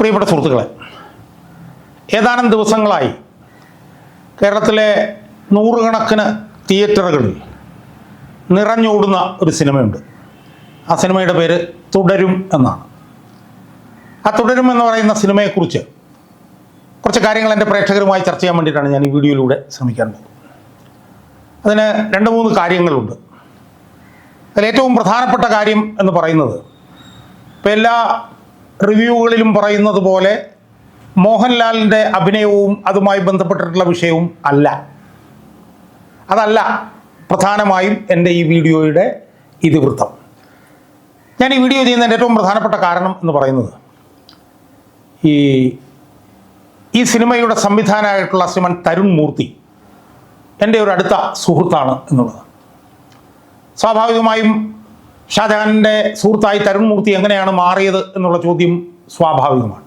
പ്രിയപ്പെട്ട സുഹൃത്തുക്കളെ ഏതാനും ദിവസങ്ങളായി കേരളത്തിലെ നൂറുകണക്കിന് തിയേറ്ററുകളിൽ നിറഞ്ഞോടുന്ന ഒരു സിനിമയുണ്ട്. ആ സിനിമയുടെ പേര് തുടരും എന്നാണ്. ആ തുടരും എന്ന് പറയുന്ന സിനിമയെക്കുറിച്ച് കുറച്ച് കാര്യങ്ങൾ എന്റെ പ്രേക്ഷകരുമായി ചർച്ച ചെയ്യാൻ വേണ്ടിയിട്ടാണ് ഞാൻ ഈ വീഡിയോയിലൂടെ ശ്രമിക്കാൻ പോകുന്നത് അതിന് രണ്ട് മൂന്ന് കാര്യങ്ങളുണ്ട്. അതിൽ ഏറ്റവും പ്രധാനപ്പെട്ട കാര്യം എന്ന് പറയുന്നത് ഇപ്പം എല്ലാ റിവ്യൂകളിലും പറയുന്നത് പോലെ മോഹൻലാലിന്റെ അഭിനയവും അതുമായി ബന്ധപ്പെട്ടിട്ടുള്ള വിഷയവും അല്ല. അതല്ല പ്രധാനമായും എന്റെ ഈ വീഡിയോയുടെ ഇതിവൃത്തം. ഞാൻ ഈ വീഡിയോ ചെയ്യുന്നതിന്റെ ഏറ്റവും പ്രധാനപ്പെട്ട കാരണം എന്ന് പറയുന്നത് ഈ ഈ സിനിമയുടെ സംവിധാനമായിട്ടുള്ള ശ്രീമൻ തരുൺ മൂർത്തി എന്റെ ഒരു അടുത്ത സുഹൃത്താണ് എന്നുള്ളത്. സ്വാഭാവികമായും ഷാജഹാനിന്റെ സുഹൃത്തായി തരുൺ മൂർത്തി എങ്ങനെയാണ് മാറിയത് എന്നുള്ള ചോദ്യം സ്വാഭാവികമാണ്.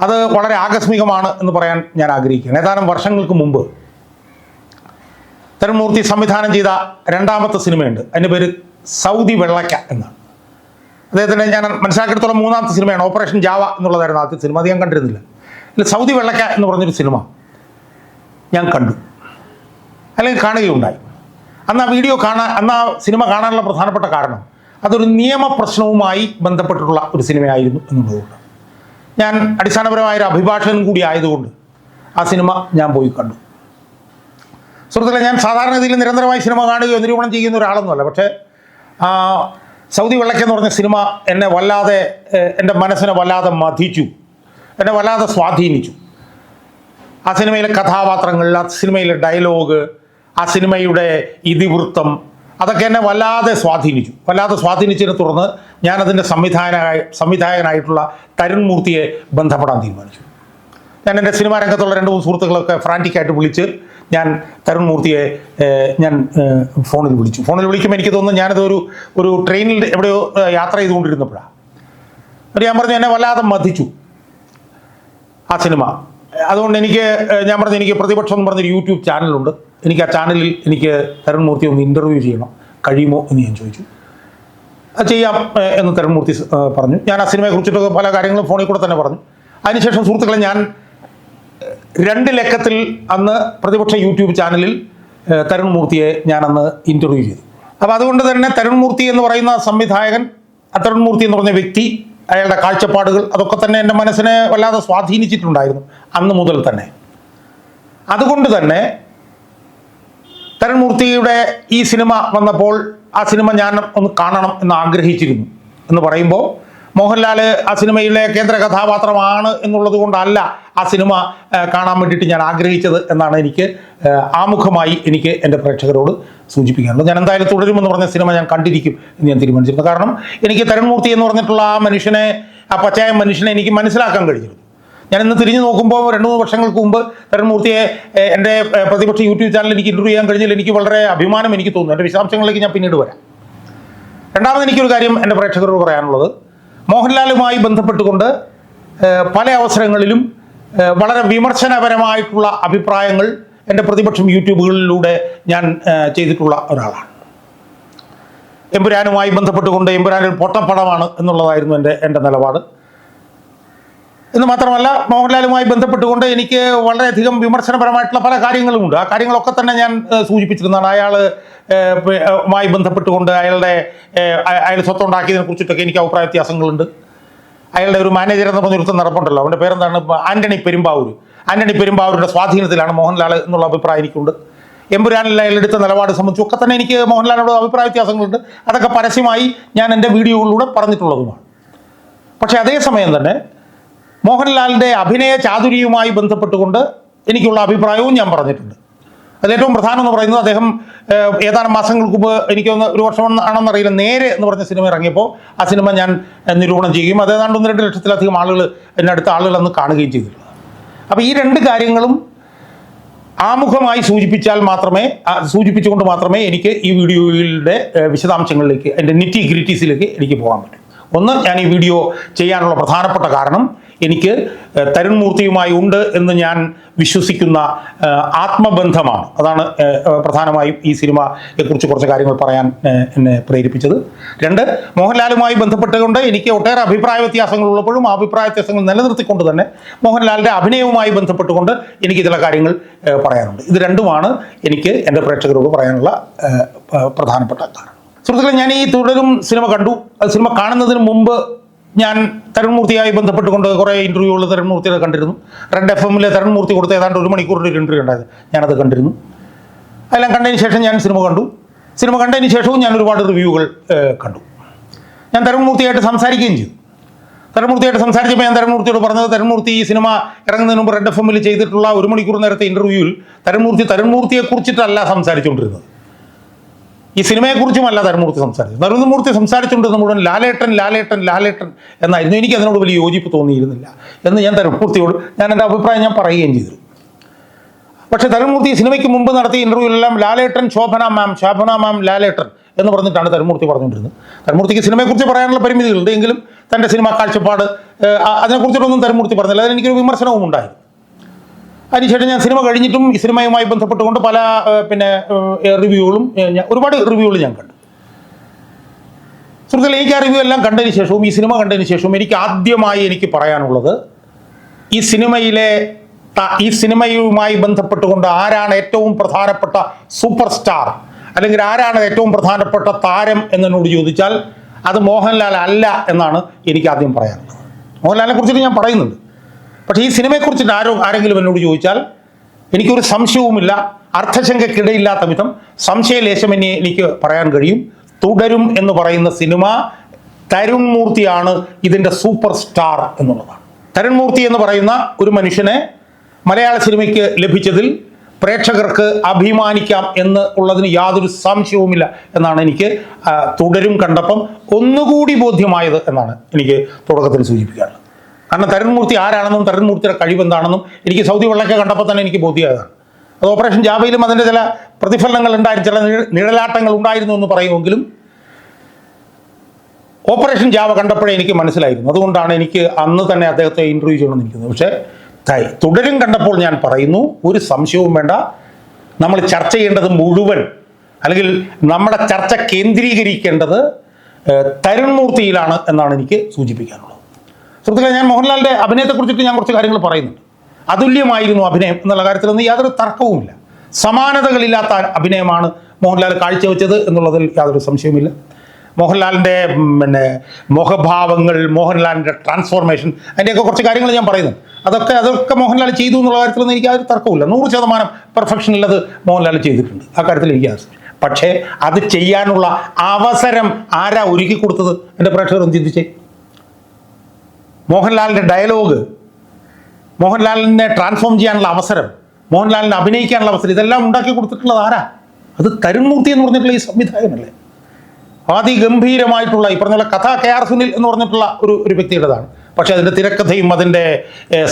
അത് വളരെ ആകസ്മികമാണ് എന്ന് പറയാൻ ഞാൻ ആഗ്രഹിക്കുകയാണ്. ഏതാനും വർഷങ്ങൾക്ക് മുമ്പ് തരുൺമൂർത്തി സംവിധാനം ചെയ്ത രണ്ടാമത്തെ സിനിമയുണ്ട്. അതിന്റെ പേര് സൗദി വെള്ളക്ക എന്നാണ്. അദ്ദേഹത്തിന്റെ ഞാൻ മനസ്സിലാക്കിയെടുത്തോളം മൂന്നാമത്തെ സിനിമയാണ് ഓപ്പറേഷൻ ജാവ എന്നുള്ളതായിരുന്നു ആദ്യത്തെ സിനിമ. അത് ഞാൻ കണ്ടിരുന്നില്ല. അല്ല സൗദി വെള്ളക്ക എന്ന് പറഞ്ഞൊരു സിനിമ ഞാൻ കണ്ടു. അല്ലെങ്കിൽ കാണുകയുണ്ടായി. അന്ന് ആ വീഡിയോ കാണാൻ അന്ന് ആ സിനിമ കാണാനുള്ള പ്രധാനപ്പെട്ട കാരണം അതൊരു നിയമ പ്രശ്നവുമായി ബന്ധപ്പെട്ടിട്ടുള്ള ഒരു സിനിമയായിരുന്നു എന്നുള്ളതുകൊണ്ട്. ഞാൻ അടിസ്ഥാനപരമായ ഒരു അഭിഭാഷകൻ കൂടി ആയതുകൊണ്ട് ആ സിനിമ ഞാൻ പോയി കണ്ടു. സുഹൃത്തുക്കളെ ഞാൻ സാധാരണഗതിയിൽ നിരന്തരമായി സിനിമ കാണുകയോ നിരൂപണം ചെയ്യുന്ന ഒരാളൊന്നുമല്ല. പക്ഷേ സൗദി വെള്ളക്കെന്ന് പറഞ്ഞ സിനിമ എന്നെ വല്ലാതെ എന്റെ മനസ്സിനെ വല്ലാതെ മതിച്ചു എന്നെ വല്ലാതെ സ്വാധീനിച്ചു. ആ സിനിമയിലെ കഥാപാത്രങ്ങൾ ആ സിനിമയിലെ ഡയലോഗ് ആ സിനിമയുടെ ഇതിവൃത്തം അതൊക്കെ എന്നെ വല്ലാതെ സ്വാധീനിച്ചു. വല്ലാതെ സ്വാധീനിച്ചതിനെ തുടർന്ന് ഞാനതിന്റെ സംവിധാന സംവിധായകനായിട്ടുള്ള തരുൺ മൂർത്തിയെ ബന്ധപ്പെടാൻ തീരുമാനിച്ചു. ഞാൻ എന്റെ സിനിമാ രംഗത്തുള്ള രണ്ട് മൂന്ന് സുഹൃത്തുക്കളൊക്കെ ഫ്രാന്റിക്കായിട്ട് വിളിച്ച് ഞാൻ തരുൺ മൂർത്തിയെ ഞാൻ ഫോണിൽ വിളിച്ചു. ഫോണിൽ വിളിക്കുമ്പോൾ എനിക്ക് തോന്നുന്നു ഞാനത് ഒരു ഒരു ട്രെയിനിൽ എവിടെയോ യാത്ര ചെയ്തുകൊണ്ടിരുന്നപ്പോഴാണ് ഞാൻ പറഞ്ഞു എന്നെ വല്ലാതെ മതിച്ചു ആ സിനിമ. അതുകൊണ്ട് എനിക്ക് ഞാൻ പറഞ്ഞു എനിക്ക് പ്രതിപക്ഷം എന്ന് പറഞ്ഞൊരു യൂട്യൂബ് ചാനലുണ്ട്. എനിക്ക് ആ ചാനലിൽ എനിക്ക് തരുൺ മൂർത്തി ഒന്ന് ഇന്റർവ്യൂ ചെയ്യണം. കഴിയുമോ എന്ന് ഞാൻ ചോദിച്ചു. അത് ചെയ്യാം എന്ന് തരുൺമൂർത്തി പറഞ്ഞു. ഞാൻ ആ സിനിമയെ കുറിച്ചിട്ടൊക്കെ പല കാര്യങ്ങളും ഫോണിൽ കൂടെ തന്നെ പറഞ്ഞു. അതിനുശേഷം സുഹൃത്തുക്കളെ ഞാൻ രണ്ട് ലക്കത്തിൽ അന്ന് പ്രതിപക്ഷ യൂട്യൂബ് ചാനലിൽ തരുൺമൂർത്തിയെ അന്ന് ഇന്റർവ്യൂ ചെയ്തു. അപ്പോൾ അതുകൊണ്ട് തന്നെ തരുൺമൂർത്തി എന്ന് പറയുന്ന സംവിധായകൻ തരുൺമൂർത്തി തരുൺ മൂർത്തി എന്ന് പറഞ്ഞ വ്യക്തി അയാളുടെ കാഴ്ചപ്പാടുകൾ അതൊക്കെ തന്നെ എന്റെ മനസ്സിനെ വല്ലാതെ സ്വാധീനിച്ചിട്ടുണ്ടായിരുന്നു അന്ന് മുതൽ തന്നെ. അതുകൊണ്ട് തന്നെ തരൺമൂർത്തിയുടെ ഈ സിനിമ വന്നപ്പോൾ ആ സിനിമ ഞാൻ ഒന്ന് കാണണം എന്ന് ആഗ്രഹിച്ചിരുന്നു എന്ന് പറയുമ്പോൾ മോഹൻലാൽ ആ സിനിമയിലെ കേന്ദ്ര കഥാപാത്രമാണ് എന്നുള്ളത് കൊണ്ടല്ല ആ സിനിമ കാണാൻ വേണ്ടിയിട്ട് ഞാൻ ആഗ്രഹിച്ചത് എന്നാണ് എനിക്ക് ആമുഖമായി എനിക്ക് എന്റെ പ്രേക്ഷകരോട് സൂചിപ്പിക്കാനുള്ളത്. ഞാൻ എന്തായാലും തുടരുമെന്ന് പറഞ്ഞ സിനിമ ഞാൻ കണ്ടിരിക്കും എന്ന് ഞാൻ തീരുമാനിച്ചിരുന്നു. കാരണം എനിക്ക് തരുൺമൂർത്തി എന്ന് പറഞ്ഞിട്ടുള്ള ആ മനുഷ്യനെ ആ പച്ചയായ മനുഷ്യനെ എനിക്ക് മനസ്സിലാക്കാൻ കഴിഞ്ഞിരുന്നു. ഞാൻ ഇന്ന് തിരിഞ്ഞു നോക്കുമ്പോൾ രണ്ട് മൂന്ന് വർഷങ്ങൾക്ക് മുമ്പ് തരുൺമൂർത്തിയെ എന്റെ പ്രതിപക്ഷ യൂട്യൂബ് ചാനലിൽ എനിക്ക് ഇന്റർവ്യൂ ചെയ്യാൻ കഴിഞ്ഞാൽ എനിക്ക് വളരെ അഭിമാനം എനിക്ക് തോന്നുന്നു. എന്റെ വിശദാംശങ്ങളിലേക്ക് ഞാൻ പിന്നീട് വരാം. രണ്ടാമത് എനിക്കൊരു കാര്യം എന്റെ പ്രേക്ഷകരോട് പറയാനുള്ളത്. മോഹൻലാലുമായി ബന്ധപ്പെട്ടുകൊണ്ട് പല അവസരങ്ങളിലും വളരെ വിമർശനപരമായിട്ടുള്ള അഭിപ്രായങ്ങൾ എന്റെ പ്രതിപക്ഷം യൂട്യൂബുകളിലൂടെ ഞാൻ ചെയ്തിട്ടുള്ള ഒരാളാണ്. എമ്പുരാനുമായി ബന്ധപ്പെട്ടുകൊണ്ട് എമ്പുരാൻ ഒരു പൊട്ടപ്പടമാണ് എന്നുള്ളതായിരുന്നു എന്റെ എന്റെ നിലപാട്. എന്ന് മാത്രമല്ല മോഹൻലാലുമായി ബന്ധപ്പെട്ടുകൊണ്ട് എനിക്ക് വളരെയധികം വിമർശനപരമായിട്ടുള്ള പല കാര്യങ്ങളുമുണ്ട്. ആ കാര്യങ്ങളൊക്കെ തന്നെ ഞാൻ സൂചിപ്പിച്ചിരുന്നതാണ്. അയാൾ മായി ബന്ധപ്പെട്ടുകൊണ്ട് അയാളുടെ അയാൾ അയ- അയാൾ സ്വത്തുണ്ടാക്കിയതിനെ കുറിച്ചിട്ടൊക്കെ എനിക്ക് അഭിപ്രായ വ്യത്യാസങ്ങളുണ്ട്. അയാളുടെ ഒരു മാനേജർ എന്ന് പറഞ്ഞൊരുത്തം നടപ്പുണ്ടല്ലോ. അവന്റെ പേരെന്താണ്? ആന്റണി പെരുമ്പാവൂർ. ആന്റണി പെരുമ്പാവൂരുടെ സ്വാധീനത്തിലാണ് മോഹൻലാൽ എന്നുള്ള അഭിപ്രായം എനിക്കുണ്ട്. എമ്പുരാനിൽ എടുത്ത നിലപാട് സംബന്ധിച്ചും ഒക്കെ തന്നെ എനിക്ക് മോഹൻലാലിനോട് അഭിപ്രായ വ്യത്യാസങ്ങളുണ്ട്. അതൊക്കെ പരസ്യമായി ഞാൻ എന്റെ വീഡിയോകളിലൂടെ പറഞ്ഞിട്ടുള്ളതുമാണ്. പക്ഷേ അതേസമയം തന്നെ മോഹൻലാലിന്റെ അഭിനയ ചാതുര്യവുമായി ബന്ധപ്പെട്ടുകൊണ്ട് എനിക്കുള്ള അഭിപ്രായവും ഞാൻ പറഞ്ഞിട്ടുണ്ട്. അത് ഏറ്റവും പ്രധാനം എന്ന് പറയുന്നത് അദ്ദേഹം ഏതാനും മാസങ്ങൾക്ക് മുമ്പ് എനിക്കൊന്ന് ഒരു വർഷം ആണെന്നറിയില്ല നേരെ എന്ന് പറഞ്ഞ സിനിമ ഇറങ്ങിയപ്പോൾ ആ സിനിമ ഞാൻ നിരൂപണം ചെയ്യുകയും അതേതാണ്ട് ഒന്ന് രണ്ട് ലക്ഷത്തിലധികം ആളുകൾ എന്നെ അടുത്ത ആളുകൾ അന്ന് കാണുകയും ചെയ്തിട്ടുള്ളത് അപ്പോൾ ഈ രണ്ട് കാര്യങ്ങളും ആമുഖമായി സൂചിപ്പിച്ചാൽ മാത്രമേ സൂചിപ്പിച്ചുകൊണ്ട് മാത്രമേ എനിക്ക് ഈ വീഡിയോയിലെ വിശദാംശങ്ങളിലേക്ക് എന്റെ നിറ്റി ഗ്രിറ്റീസിലേക്ക് എനിക്ക് പോകാൻ പറ്റൂ. ഒന്ന് ഞാൻ ഈ വീഡിയോ ചെയ്യാനുള്ള പ്രധാനപ്പെട്ട കാരണം എനിക്ക് തരുൺ മൂർത്തിയുമായി ഉണ്ട് എന്ന് ഞാൻ വിശ്വസിക്കുന്ന ആത്മബന്ധമാണ്. അതാണ് പ്രധാനമായും ഈ സിനിമയെക്കുറിച്ച് കുറച്ച് കാര്യങ്ങൾ പറയാൻ എന്നെ പ്രേരിപ്പിച്ചത്. രണ്ട് മോഹൻലാലുമായി ബന്ധപ്പെട്ടുകൊണ്ട് എനിക്ക് ഒട്ടേറെ അഭിപ്രായ വ്യത്യാസങ്ങൾ ഉള്ളപ്പോഴും ആ അഭിപ്രായ വ്യത്യാസങ്ങൾ നിലനിർത്തിക്കൊണ്ട് തന്നെ മോഹൻലാലിന്റെ അഭിനയവുമായി ബന്ധപ്പെട്ടുകൊണ്ട് എനിക്ക് ചില കാര്യങ്ങൾ പറയാനുണ്ട്. ഇത് രണ്ടുമാണ് എനിക്ക് എന്റെ പ്രേക്ഷകരോട് പറയാനുള്ള പ്രധാനപ്പെട്ട കാരണം. സുഹൃത്തുക്കളെ ഞാൻ ഈ തുടരും സിനിമ കണ്ടു. അത് സിനിമ കാണുന്നതിന് മുമ്പ് ഞാൻ തരുൺമൂർത്തിയായി ബന്ധപ്പെട്ടുകൊണ്ട് കുറേ ഇന്റർവ്യൂകൾ തരുൺമൂർത്തിയുടെ കണ്ടിരുന്നു. റെഡ് എഫ് എമ്മിലെ തരുൺമൂർത്തി കൊടുത്ത ഏതാണ്ട് ഒരു മണിക്കൂറിന്റെ ഒരു ഇന്റർവ്യൂ ഉണ്ടായത് ഞാനത് കണ്ടിരുന്നു. അതെല്ലാം കണ്ടതിന് ശേഷം ഞാൻ സിനിമ കണ്ടു. സിനിമ കണ്ടതിന് ശേഷവും ഞാൻ ഒരുപാട് റിവ്യൂകൾ കണ്ടു. ഞാൻ തരുൺമൂർത്തിയായിട്ട് സംസാരിക്കുകയും ചെയ്തു. തരുൺമൂർത്തിയായിട്ട് സംസാരിച്ചപ്പോൾ ഞാൻ തരുൺമൂർത്തിയോട് പറഞ്ഞത് തരുൺമൂർത്തി ഈ സിനിമ ഇറങ്ങുന്നതിന് മുമ്പ് റെഡ് എഫ് എമ്മിൽ ചെയ്തിട്ടുള്ള ഒരു മണിക്കൂർ നേരത്തെ ഇന്റർവ്യൂവിൽ തരുൺമൂർത്തി തരുൺമൂർത്തിയെ കുറിച്ചിട്ടല്ല സംസാരിച്ചുകൊണ്ടിരുന്നത്. ഈ സിനിമയെക്കുറിച്ചുമല്ല തരുൺമൂർത്തി സംസാരിച്ചത്. തരുൺമൂർത്തി സംസാരിച്ചുകൊണ്ടിരുന്ന മുഴുവൻ ലാലേട്ടൻ ലാലേട്ടൻ ലാലേട്ടൻ എന്നായിരുന്നു. എനിക്ക് അതിനോട് വലിയ യോജിപ്പ് തോന്നിയിരുന്നില്ല എന്ന് ഞാൻ തരുൺമൂർത്തിയോട് ഞാൻ എന്റെ അഭിപ്രായം ഞാൻ പറയുകയും ചെയ്തു. പക്ഷേ തരുൺമൂർത്തി സിനിമയ്ക്ക് മുമ്പ് നടത്തിയ ഇന്റർവ്യൂവിലെല്ലാം ലാലേട്ടൻ ശോഭന മാം ശോഭന മാം ലാലേട്ടൻ എന്ന് പറഞ്ഞിട്ടാണ് തരുൺമൂർത്തി പറഞ്ഞുകൊണ്ടിരുന്നത്. തരുൺമൂർത്തിക്ക് സിനിമയെക്കുറിച്ച് പറയാനുള്ള പരിമിതികളുണ്ട്. എങ്കിലും തന്റെ സിനിമാ കാഴ്ചപ്പാട് അതിനെക്കുറിച്ചിട്ടൊന്നും തരുൺമൂർത്തി പറഞ്ഞില്ല. അതിന് എനിക്കൊരു വിമർശനവും ഉണ്ടായിരുന്നു അതിനുശേഷം ഞാൻ സിനിമ കഴിഞ്ഞിട്ടും ഈ സിനിമയുമായി ബന്ധപ്പെട്ടുകൊണ്ട് പല പിന്നെ റിവ്യൂകളും ഒരുപാട് റിവ്യൂകൾ ഞാൻ കണ്ടു. സുഹൃത്തുക്കളെ എനിക്ക് ആ റിവ്യൂ എല്ലാം കണ്ടതിന് ശേഷവും ഈ സിനിമ കണ്ടതിന് ശേഷവും എനിക്ക് ആദ്യമായി എനിക്ക് പറയാനുള്ളത് ഈ സിനിമയിലെ ഈ സിനിമയുമായി ബന്ധപ്പെട്ടുകൊണ്ട് ആരാണ് ഏറ്റവും പ്രധാനപ്പെട്ട സൂപ്പർ സ്റ്റാർ അല്ലെങ്കിൽ ആരാണ് ഏറ്റവും പ്രധാനപ്പെട്ട താരം എന്നോട് ചോദിച്ചാൽ അത് മോഹൻലാൽ അല്ല എന്നാണ് എനിക്ക് ആദ്യം പറയാനുള്ളത്. മോഹൻലാലിനെ കുറിച്ചിട്ട് ഞാൻ പറയുന്നുണ്ട്. പക്ഷേ ഈ സിനിമയെക്കുറിച്ചിട്ട് ആരോ ആരെങ്കിലും എന്നോട് ചോദിച്ചാൽ എനിക്കൊരു സംശയവുമില്ല അർത്ഥശങ്കക്കിടയില്ലാത്ത വിധം സംശയലേശം എന്നെ എനിക്ക് പറയാൻ കഴിയും. തുടരും എന്ന് പറയുന്ന സിനിമ തരുൺ മൂർത്തിയാണ് ഇതിന്റെ സൂപ്പർ സ്റ്റാർ എന്നുള്ളതാണ്. തരുൺ മൂർത്തി എന്ന് പറയുന്ന ഒരു മനുഷ്യനെ മലയാള സിനിമയ്ക്ക് ലഭിച്ചതിൽ പ്രേക്ഷകർക്ക് അഭിമാനിക്കാം എന്ന് ഉള്ളതിന് യാതൊരു സംശയവുമില്ല എന്നാണ് എനിക്ക് തുടരും കണ്ടപ്പം ഒന്നുകൂടി ബോധ്യമായത് എന്നാണ് എനിക്ക് തുടക്കത്തിൽ സൂചിപ്പിക്കാറുള്ളത്. കാരണം തരുൺമൂർത്തി ആരാണെന്നും തരുൺമൂർത്തിയുടെ കഴിവ് എന്താണെന്നും എനിക്ക് സൗദി വെള്ളമൊക്കെ കണ്ടപ്പോൾ തന്നെ എനിക്ക് ബോധ്യമായതാണ്. അത് ഓപ്പറേഷൻ ജാബയിലും അതിന്റെ ചില പ്രതിഫലനങ്ങൾ ഉണ്ടായിരുന്നു ചില നിഴലാട്ടങ്ങൾ ഉണ്ടായിരുന്നു എന്ന് പറയുമെങ്കിലും ഓപ്പറേഷൻ ജാവ കണ്ടപ്പോഴേ എനിക്ക് മനസ്സിലായിരുന്നു. അതുകൊണ്ടാണ് എനിക്ക് അന്ന് തന്നെ അദ്ദേഹത്തെ ഇന്റർവ്യൂ ചെയ്യണമെന്നിരിക്കുന്നത് പക്ഷേ തൈ തുടരും കണ്ടപ്പോൾ ഞാൻ പറയുന്നു ഒരു സംശയവും വേണ്ട. നമ്മൾ ചർച്ച ചെയ്യേണ്ടത് മുഴുവൻ അല്ലെങ്കിൽ നമ്മുടെ ചർച്ച കേന്ദ്രീകരിക്കേണ്ടത് തരുൺമൂർത്തിയിലാണ് എന്നാണ് എനിക്ക് സൂചിപ്പിക്കാനുള്ളത്. സുഹൃത്തുക്കളെ ഞാൻ മോഹൻലാലിന്റെ അഭിനയത്തെക്കുറിച്ചിട്ട് ഞാൻ കുറച്ച് കാര്യങ്ങൾ പറയുന്നുണ്ട്. അതുല്യമായിരുന്നു അഭിനയം എന്നുള്ള കാര്യത്തിലൊന്നും യാതൊരു തർക്കവുമില്ല. സമാനതകളില്ലാത്ത അഭിനയമാണ് മോഹൻലാൽ കാഴ്ചവെച്ചത് എന്നുള്ളതിൽ യാതൊരു സംശയവുമില്ല. മോഹൻലാലിന്റെ പിന്നെ മുഖഭാവങ്ങൾ മോഹൻലാലിന്റെ ട്രാൻസ്ഫോർമേഷൻ അതിന്റെയൊക്കെ കുറച്ച് കാര്യങ്ങൾ ഞാൻ പറയുന്നു അതൊക്കെ അതൊക്കെ മോഹൻലാൽ ചെയ്തു എന്നുള്ള കാര്യത്തിലൊന്നും എനിക്ക് യാതൊരു തർക്കവുമില്ല. നൂറ് ശതമാനം പെർഫെക്ഷൻ ഉള്ളത് മോഹൻലാൽ ചെയ്തിട്ടുണ്ട്. ആ കാര്യത്തിൽ എനിക്ക് പക്ഷേ അത് ചെയ്യാനുള്ള അവസരം ആരാ ഒരുക്കി കൊടുത്തത് എന്റെ പ്രേക്ഷകർ ഒന്ന് ചിന്തിച്ചേ. മോഹൻലാലിന്റെ ഡയലോഗ് മോഹൻലാലിനെ ട്രാൻസ്ഫോം ചെയ്യാനുള്ള അവസരം മോഹൻലാലിനെ അഭിനയിക്കാനുള്ള അവസരം ഇതെല്ലാം ഉണ്ടാക്കി കൊടുത്തിട്ടുള്ളത് ആരാ? അത് തരുൺമൂർത്തി എന്ന് പറഞ്ഞിട്ടുള്ള ഈ സംവിധായകനല്ലേ? അതിഗംഭീരമായിട്ടുള്ള ഈ പറഞ്ഞ കഥ കെ ആർ സുനിൽ എന്ന് പറഞ്ഞിട്ടുള്ള ഒരു ഒരു വ്യക്തിയുടേതാണ്. പക്ഷേ അതിന്റെ തിരക്കഥയും അതിന്റെ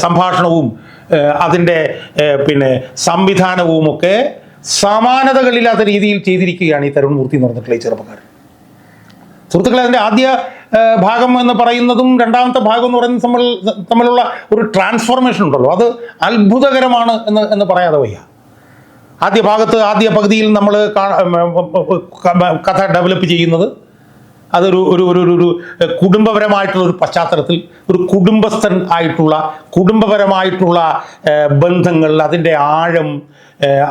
സംഭാഷണവും അതിന്റെ പിന്നെ സംവിധാനവും ഒക്കെ സമാനതകളില്ലാത്ത രീതിയിൽ ചെയ്തിരിക്കുകയാണ് ഈ തരുൺമൂർത്തി എന്ന് പറഞ്ഞിട്ടുള്ള ഈ ചെറുപ്പക്കാരൻ. സുഹൃത്തുക്കളെ അതിന്റെ ആദ്യ ഭാഗം എന്ന് പറയുന്നതും രണ്ടാമത്തെ ഭാഗം എന്ന് പറയുന്നത് തമ്മിൽ തമ്മിലുള്ള ഒരു ട്രാൻസ്ഫോർമേഷൻ ഉണ്ടല്ലോ. അത് അത്ഭുതകരമാണ് എന്ന് എന്ന് പറയാതെ വയ്യ. ആദ്യ ഭാഗത്ത് ആദ്യ പകുതിയിൽ നമ്മൾ കഥ ഡെവലപ്പ് ചെയ്യുന്നത് അതൊരു ഒരു ഒരു ഒരു- കുടുംബപരമായിട്ടുള്ള ഒരു പശ്ചാത്തലത്തിൽ ഒരു കുടുംബസ്ഥൻ ആയിട്ടുള്ള കുടുംബപരമായിട്ടുള്ള ബന്ധങ്ങൾ അതിന്റെ ആഴം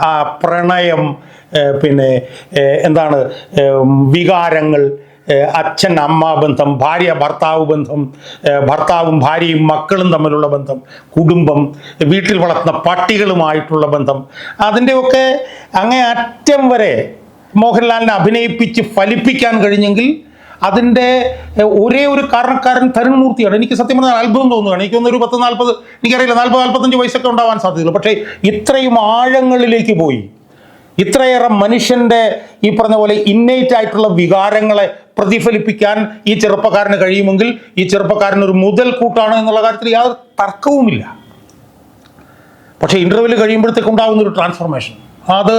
ആ പ്രണയം പിന്നെ എന്താണ് വികാരങ്ങൾ അച്ഛൻ അമ്മ ബന്ധം ഭാര്യ ഭർത്താവ് ബന്ധം ഭർത്താവും ഭാര്യയും മക്കളും തമ്മിലുള്ള ബന്ധം കുടുംബം വീട്ടിൽ വളർത്തുന്ന പട്ടികളുമായിട്ടുള്ള ബന്ധം. അതിന്റെയൊക്കെ അങ്ങേ അറ്റം വരെ മോഹൻലാലിനെ അഭിനയിപ്പിച്ച് ഫലിപ്പിക്കാൻ കഴിഞ്ഞെങ്കിൽ അതിന്റെ ഒരേ ഒരു കാരണക്കാരൻ തരുൺമൂർത്തിയാണ്. എനിക്ക് സത്യം പറഞ്ഞാൽ അത്ഭുതം തോന്നുകയാണ്. എനിക്കൊന്നൊരു പത്ത് നാൽപ്പത് എനിക്കറിയില്ല നാൽപ്പത് നാൽപ്പത്തഞ്ച് വയസ്സൊക്കെ ഉണ്ടാവാൻ സാധ്യതയുള്ളൂ. പക്ഷേ ഇത്രയും ആഴങ്ങളിലേക്ക് പോയി ഇത്രയേറെ മനുഷ്യന്റെ ഈ പറഞ്ഞ പോലെ ഇന്നേറ്റ് ആയിട്ടുള്ള വികാരങ്ങളെ പ്രതിഫലിപ്പിക്കാൻ ഈ ചെറുപ്പക്കാരന് കഴിയുമെങ്കിൽ ഈ ചെറുപ്പക്കാരൻ ഒരു മുതൽ കൂട്ടാണ് എന്നുള്ള കാര്യത്തിൽ യാതൊരു തർക്കവുമില്ല. പക്ഷേ ഇന്റർവ്യൂവിൽ കഴിയുമ്പോഴത്തേക്ക് ഉണ്ടാകുന്ന ഒരു ട്രാൻസ്ഫോർമേഷൻ അത്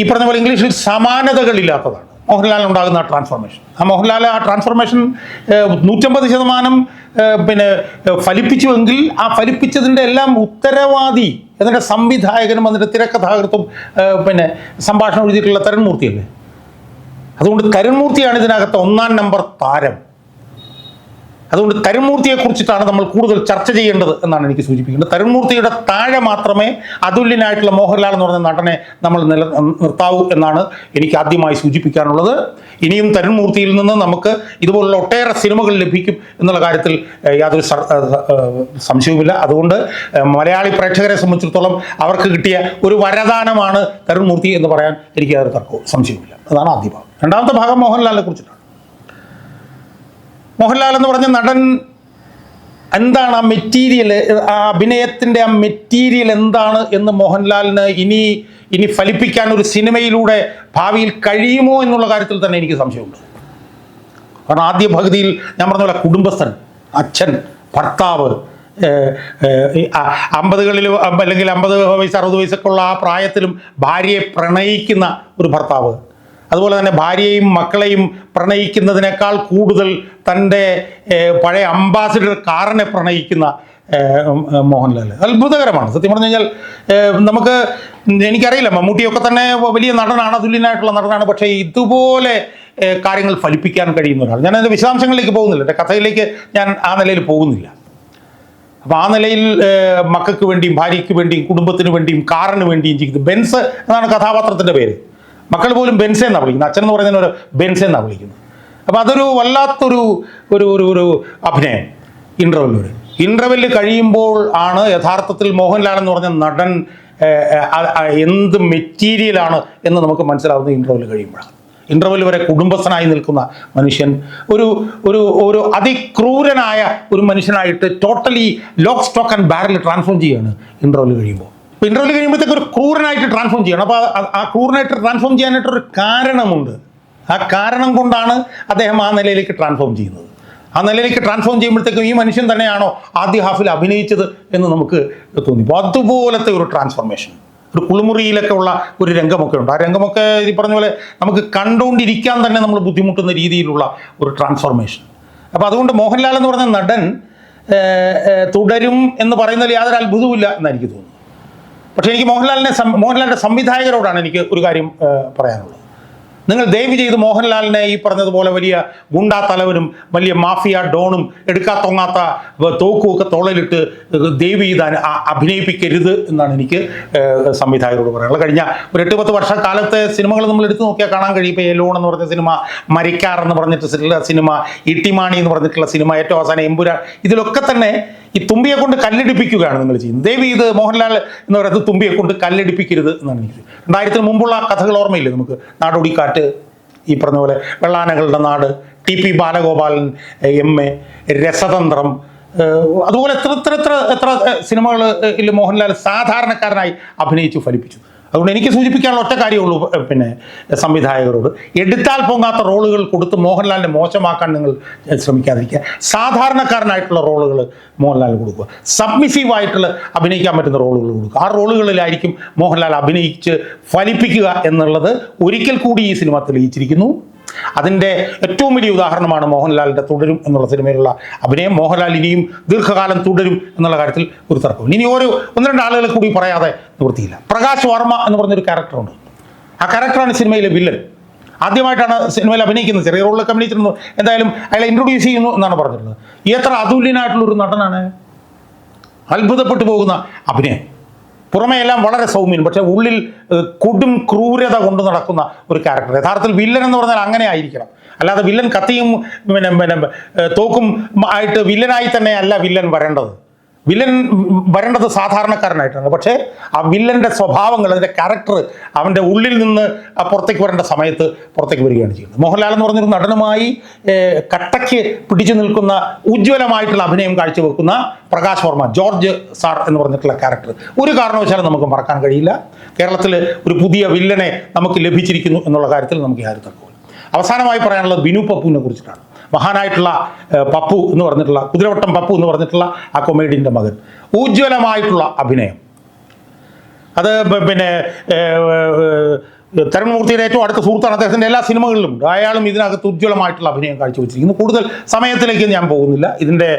ഈ പറഞ്ഞ പോലെ ഇംഗ്ലീഷിൽ സമാനതകളില്ലാത്തതാണ്. മോഹൻലാലിന് ഉണ്ടാകുന്ന ആ ട്രാൻസ്ഫോർമേഷൻ ആ മോഹൻലാൽ ആ ട്രാൻസ്ഫോർമേഷൻ നൂറ്റമ്പത് ശതമാനം പിന്നെ ഫലിപ്പിച്ചുവെങ്കിൽ ആ ഫലിപ്പിച്ചതിന്റെ എല്ലാം ഉത്തരവാദി അതിന്റെ സംവിധായകനും അതിന്റെ തിരക്കഥാകൃത്തും പിന്നെ സംഭാഷണം എഴുതിയിട്ടുള്ള തരൺമൂർത്തിയല്ലേ? അതുകൊണ്ട് തരുൺമൂർത്തിയാണ് ഇതിനകത്ത് ഒന്നാം നമ്പർ താരം. അതുകൊണ്ട് തരുമൂർത്തിയെ കുറിച്ചിട്ടാണ് നമ്മൾ കൂടുതൽ ചർച്ച ചെയ്യേണ്ടത് എന്നാണ് എനിക്ക് സൂചിപ്പിക്കുന്നത്. തരുൺമൂർത്തിയുടെ താഴെ മാത്രമേ അതുല്യനായിട്ടുള്ള മോഹൻലാൽ എന്ന് പറഞ്ഞ നടനെ നമ്മൾ നില നിർത്താവൂ എന്നാണ് എനിക്ക് ആദ്യമായി സൂചിപ്പിക്കാനുള്ളത്. ഇനിയും തരുൺമൂർത്തിയിൽ നിന്ന് നമുക്ക് ഇതുപോലുള്ള ഒട്ടേറെ സിനിമകൾ ലഭിക്കും എന്നുള്ള കാര്യത്തിൽ യാതൊരു സംശയവുമില്ല. അതുകൊണ്ട് മലയാളി പ്രേക്ഷകരെ സംബന്ധിച്ചിടത്തോളം അവർക്ക് കിട്ടിയ ഒരു വരദാനമാണ് തരുൺമൂർത്തി എന്ന് പറയാൻ എനിക്ക് യാതൊരു തർക്കവും സംശയവുമില്ല. അതാണ് ആദ്യ ഭാഗം. രണ്ടാമത്തെ ഭാഗം മോഹൻലാലിനെ കുറിച്ചിട്ടാണ്. മോഹൻലാൽ എന്ന് പറഞ്ഞ നടൻ എന്താണ് ആ മെറ്റീരിയൽ ആ അഭിനയത്തിന്റെ ആ മെറ്റീരിയൽ എന്താണ് എന്ന് മോഹൻലാലിന് ഇനി ഇനി ഫലിപ്പിക്കാൻ ഒരു സിനിമയിലൂടെ ഭാവിയിൽ കഴിയുമോ എന്നുള്ള കാര്യത്തിൽ തന്നെ എനിക്ക് സംശയമുണ്ട്. കാരണം ആദ്യ പകുതിയിൽ ഞാൻ പറഞ്ഞ പോലെ കുടുംബസ്ഥൻ അച്ഛൻ ഭർത്താവ് അമ്പതുകളിൽ അല്ലെങ്കിൽ അമ്പത് വയസ്സ് അറുപത് വയസ്സൊക്കെ ഉള്ള ആ പ്രായത്തിലും ഭാര്യയെ പ്രണയിക്കുന്ന ഒരു ഭർത്താവ്. അതുപോലെ തന്നെ ഭാര്യയും മക്കളെയും പ്രണയിക്കുന്നതിനേക്കാൾ കൂടുതൽ തന്റെ പഴയ അംബാസിഡർ കാറിനെ പ്രണയിക്കുന്ന മോഹൻലാൽ അത്ഭുതകരമാണ്. സത്യം പറഞ്ഞു കഴിഞ്ഞാൽ നമുക്ക് എനിക്കറിയില്ല. മമ്മൂട്ടിയൊക്കെ തന്നെ വലിയ നടനാണ് അതുല്യനായിട്ടുള്ള നടനാണ്. പക്ഷേ ഇതുപോലെ കാര്യങ്ങൾ ഫലിപ്പിക്കാൻ കഴിയുന്ന ഒരാൾ. ഞാൻ അതിന്റെ വിശദാംശങ്ങളിലേക്ക് പോകുന്നില്ല. എന്റെ കഥയിലേക്ക് ഞാൻ ആ നിലയിൽ പോകുന്നില്ല. അപ്പോൾ ആ നിലയിൽ മക്കൾക്ക് വേണ്ടിയും ഭാര്യയ്ക്ക് വേണ്ടിയും കുടുംബത്തിന് വേണ്ടിയും കാറിന് വേണ്ടിയും ജീവിക്കുന്നത് ബെൻസ് എന്നാണ് കഥാപാത്രത്തിന്റെ പേര്. മക്കൾ പോലും ബെൻസേ എന്നാണ് വിളിക്കുന്നത്. അച്ഛൻ എന്ന് പറയുന്നതിന് ഒരു ബെൻസേ എന്നാണ് വിളിക്കുന്നത്. അപ്പോൾ അതൊരു വല്ലാത്തൊരു ഒരു ഒരു ഒരു അഭിനയം. ഇന്റർവെല്ലൊരു ഇന്റർവെല്ല് കഴിയുമ്പോൾ ആണ് യഥാർത്ഥത്തിൽ മോഹൻലാൽ എന്ന് പറഞ്ഞ നടൻ എന്ത് മെറ്റീരിയലാണ് എന്ന് നമുക്ക് മനസ്സിലാവുന്നത് ഇന്റർവെല്ല് കഴിയുമ്പോഴാണ്. ഇന്റർവെൽ വരെ കുടുംബസ്ഥനായി നിൽക്കുന്ന മനുഷ്യൻ ഒരു ഒരു ഒരു അതിക്രൂരനായ ഒരു മനുഷ്യനായിട്ട് totally lock stock and barrel transform ചെയ്യുകയാണ് ഇന്റർവെൽ കഴിയുമ്പോൾ. ഇന്റർവെൽ കഴിയുമ്പോഴത്തേക്ക് ഒരു ക്രൂരനായിട്ട് ട്രാൻസ്ഫോം ചെയ്യണം. അപ്പോൾ ആ- ക്രൂരനായിട്ട് ട്രാൻസ്ഫോം ചെയ്യാനായിട്ടൊരു കാരണമുണ്ട്. ആ കാരണം കൊണ്ടാണ് അദ്ദേഹം ആ നിലയിലേക്ക് ട്രാൻസ്ഫോം ചെയ്യുന്നത്. ആ നിലയിലേക്ക് ട്രാൻസ്ഫോം ചെയ്യുമ്പോഴത്തേക്കും ഈ മനുഷ്യൻ തന്നെയാണോ ആദ്യ ഹാഫിൽ അഭിനയിച്ചത് എന്ന് നമുക്ക് തോന്നി. അപ്പോൾ അതുപോലത്തെ ഒരു ട്രാൻസ്ഫോർമേഷൻ ഒരു കുളിമുറിയിലൊക്കെ ഉള്ള ഒരു രംഗമൊക്കെ ഉണ്ട്. ആ രംഗമൊക്കെ ഈ പറഞ്ഞ പോലെ നമുക്ക് കണ്ടുകൊണ്ടിരിക്കാൻ തന്നെ നമ്മൾ ബുദ്ധിമുട്ടുന്ന രീതിയിലുള്ള ഒരു ട്രാൻസ്ഫോർമേഷൻ അപ്പോൾ അതുകൊണ്ട് മോഹൻലാൽ എന്ന് പറഞ്ഞ നടൻ തുടരും എന്ന് പറയുന്നതിൽ യാതൊരു അത്ഭുതവുമില്ല എന്നാണ് എനിക്ക് തോന്നുന്നു പക്ഷേ എനിക്ക് മോഹൻലാലിനെ മോഹൻലാലിന്റെ സംവിധായകരോടാണ് എനിക്ക് ഒരു കാര്യം പറയാനുള്ളത്. നിങ്ങൾ ദയവ് ചെയ്ത് മോഹൻലാലിനെ ഈ പറഞ്ഞതുപോലെ വലിയ ഗുണ്ടാ തലവനും വലിയ മാഫിയ ഡോണും എടുക്കാത്തൊങ്ങാത്ത തോക്കും ഒക്കെ തോളലിട്ട് ദയവ് ചെയ്ത് അഭിനയിപ്പിക്കരുത് എന്നാണ് എനിക്ക് സംവിധായകരോട് പറയാനുള്ളത്. കഴിഞ്ഞ ഒരു എട്ട് പത്ത് വർഷക്കാലത്തെ സിനിമകൾ നമ്മൾ എടുത്തു നോക്കിയാൽ കാണാൻ കഴിയും. ഇപ്പോൾ എലോൺ എന്ന് പറഞ്ഞ സിനിമ മരിക്കാർ എന്ന് പറഞ്ഞിട്ടുള്ള സിനിമ ഇട്ടിമാണി എന്ന് പറഞ്ഞിട്ടുള്ള സിനിമ ഏറ്റവും അവസാനം എമ്പുരാൻ ഇതിലൊക്കെ തന്നെ ഈ തുമ്പിയെ കൊണ്ട് കല്ലെടുപ്പിക്കുകയാണ് നിങ്ങൾ ചെയ്യുന്നത്. ദേവി ഇത് മോഹൻലാൽ എന്ന് പറയുന്നത് തുമ്പിയെ കൊണ്ട് കല്ലെടുപ്പിക്കരുത് എന്നാണ് എനിക്ക് രണ്ടായിരത്തിന് മുമ്പുള്ള കഥകൾ ഓർമ്മയില്ലേ നമുക്ക്? നാടോടിക്കാറ്റ് ഈ പറഞ്ഞ പോലെ വെള്ളാനകളുടെ നാട് T P Balagopalan M A Rasathanthram അതുപോലെ എത്ര എത്ര എത്ര എത്ര സിനിമകളിൽ മോഹൻലാൽ സാധാരണക്കാരനായി അഭിനയിച്ചു ഫലിപ്പിച്ചു. അതുകൊണ്ട് എനിക്ക് സൂചിപ്പിക്കാനുള്ള ഒറ്റ കാര്യമുള്ളൂ പിന്നെ സംവിധായകരോട്. എടുത്താൽ പൊങ്ങാത്ത റോളുകൾ കൊടുത്ത് മോഹൻലാലിനെ മോശമാക്കാൻ നിങ്ങൾ ശ്രമിക്കാതിരിക്കുക. സാധാരണക്കാരനായിട്ടുള്ള റോളുകൾ മോഹൻലാൽ കൊടുക്കുക. സബ്മിസീവ് ആയിട്ടുള്ള അഭിനയിക്കാൻ പറ്റുന്ന റോളുകൾ കൊടുക്കുക. ആ റോളുകളിലായിരിക്കും മോഹൻലാൽ അഭിനയിച്ച് ഫലിപ്പിക്കുക എന്നുള്ളത് ഒരിക്കൽ കൂടി ഈ സിനിമ തെളിയിച്ചിരിക്കുന്നു. അതിന്റെ ഏറ്റവും വലിയ ഉദാഹരണമാണ് മോഹൻലാലിന്റെ തുടരും എന്നുള്ള സിനിമയിലുള്ള അഭിനയം. മോഹൻലാൽ ഇനിയും ദീർഘകാലം തുടരും എന്നുള്ള കാര്യത്തിൽ ഒരു തർക്കമില്ല ഇനി ഒരു ഒന്ന് രണ്ട് ആളുകളെ കൂടി പറയാതെ നിവൃത്തിയില്ല. പ്രകാശ് വർമ്മ എന്ന് പറഞ്ഞൊരു ക്യാരക്ടറുണ്ട്. ആ ക്യാരക്ടറാണ് സിനിമയിലെ വില്ലൻ. ആദ്യമായിട്ടാണ് സിനിമയിൽ അഭിനയിക്കുന്നത്. ചെറിയ റോളിലൊക്കെ അഭിനയിച്ചിരുന്നു. എന്തായാലും അയാളെ ഇൻട്രൊഡ്യൂസ് ചെയ്യുന്നു എന്നാണ് പറഞ്ഞിട്ടുള്ളത് എത്ര അതുല്യനായിട്ടുള്ളൊരു നടനാണ്. അത്ഭുതപ്പെട്ടു പോകുന്ന അഭിനയം. പുറമേ എല്ലാം വളരെ സൗമ്യൻ പക്ഷെ ഉള്ളിൽ കൊടും ക്രൂരത കൊണ്ട് നടക്കുന്ന ഒരു ക്യാരക്ടർ യഥാർത്ഥത്തിൽ വില്ലൻ എന്ന് പറഞ്ഞാൽ അങ്ങനെ ആയിരിക്കണം. അല്ലാതെ വില്ലൻ കത്തിയും പിന്നെ പിന്നെ തോക്കും ആയിട്ട് വില്ലനായി തന്നെ അല്ല വില്ലൻ വരേണ്ടത്. വില്ലൻ വരേണ്ടത് സാധാരണക്കാരനായിട്ടാണ്. പക്ഷേ ആ വില്ലന്റെ സ്വഭാവങ്ങൾ അതിന്റെ ക്യാരക്ടർ അവന്റെ ഉള്ളിൽ നിന്ന് പുറത്തേക്ക് വരേണ്ട സമയത്ത് പുറത്തേക്ക് വരികയാണ് ചെയ്യുന്നത്. മോഹൻലാൽ എന്ന് പറഞ്ഞൊരു നടനുമായി കട്ടയ്ക്ക് പിടിച്ചു നിൽക്കുന്ന ഉജ്ജ്വലമായിട്ടുള്ള അഭിനയം കാഴ്ചവെക്കുന്ന പ്രകാശ് വർമ്മ ജോർജ് സാർ എന്ന് പറഞ്ഞിട്ടുള്ള ക്യാരക്ടർ ഒരു കാരണവശാലും നമുക്ക് മറക്കാൻ കഴിയില്ല. കേരളത്തിൽ ഒരു പുതിയ വില്ലനെ നമുക്ക് ലഭിച്ചിരിക്കുന്നു എന്നുള്ള കാര്യത്തിൽ നമുക്ക് യാതൊരു തർക്കമില്ല അവസാനമായി പറയാനുള്ളത് ബിനു പപ്പുവിനെ കുറിച്ചിട്ടാണ്. മഹാനായിട്ടുള്ള പപ്പു എന്ന് പറഞ്ഞിട്ടുള്ള കുതിരവട്ടം പപ്പു എന്ന് പറഞ്ഞിട്ടുള്ള ആ കൊമേഡിയന്റെ മകൻ. ഉജ്ജ്വലമായിട്ടുള്ള അഭിനയം. അത് പിന്നെ തരുൺമൂർത്തിയുടെ ഏറ്റവും അടുത്ത സുഹൃത്താണ് അദ്ദേഹത്തിന്റെ എല്ലാ സിനിമകളിലും. അയാളും ഇതിനകത്ത് ഉജ്ജ്വലമായിട്ടുള്ള അഭിനയം കാഴ്ചവെച്ചിരിക്കുന്നു. കൂടുതൽ സമയത്തിലേക്ക് ഞാൻ പോകുന്നില്ല. ഇതിന്റെ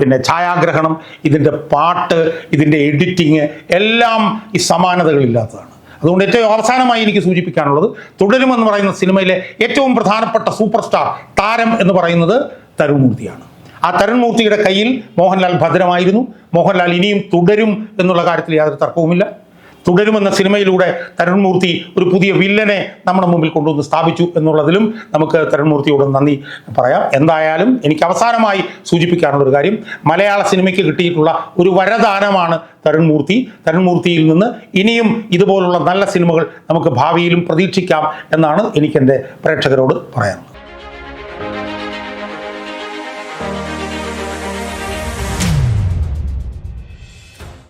പിന്നെ ഛായാഗ്രഹണം ഇതിന്റെ പാട്ട് ഇതിന്റെ എഡിറ്റിങ് എല്ലാം ഈ സമാനതകളില്ലാത്തതാണ്. അതുകൊണ്ട് ഏറ്റവും അവസാനമായി എനിക്ക് സൂചിപ്പിക്കാനുള്ളത് തുടരുമെന്ന് പറയുന്ന സിനിമയിലെ ഏറ്റവും പ്രധാനപ്പെട്ട സൂപ്പർ സ്റ്റാർ താരം എന്ന് പറയുന്നത് തരുൺമൂർത്തിയാണ്. ആ തരുൺമൂർത്തിയുടെ കയ്യിൽ മോഹൻലാൽ ഭദ്രമായിരുന്നു. മോഹൻലാൽ ഇനിയും തുടരും എന്നുള്ള കാര്യത്തിൽ യാതൊരു തർക്കവുമില്ല. തുടരുമെന്ന സിനിമയിലൂടെ തരുൺമൂർത്തി ഒരു പുതിയ വില്ലനെ നമ്മുടെ മുമ്പിൽ കൊണ്ടുവന്ന് സ്ഥാപിച്ചു എന്നുള്ളതിലും നമുക്ക് തരുൺമൂർത്തിയോട് നന്ദി പറയാം. എന്തായാലും എനിക്ക് അവസാനമായി സൂചിപ്പിക്കാനുള്ള ഒരു കാര്യം മലയാള സിനിമയ്ക്ക് കിട്ടിയിട്ടുള്ള ഒരു വരദാനമാണ് തരുൺമൂർത്തി തരുൺമൂർത്തിയിൽ നിന്ന് ഇനിയും ഇതുപോലുള്ള നല്ല സിനിമകൾ നമുക്ക് ഭാവിയിലും പ്രതീക്ഷിക്കാം എന്നാണ് എനിക്കെന്റെ പ്രേക്ഷകരോട് പറയാനുള്ളത്.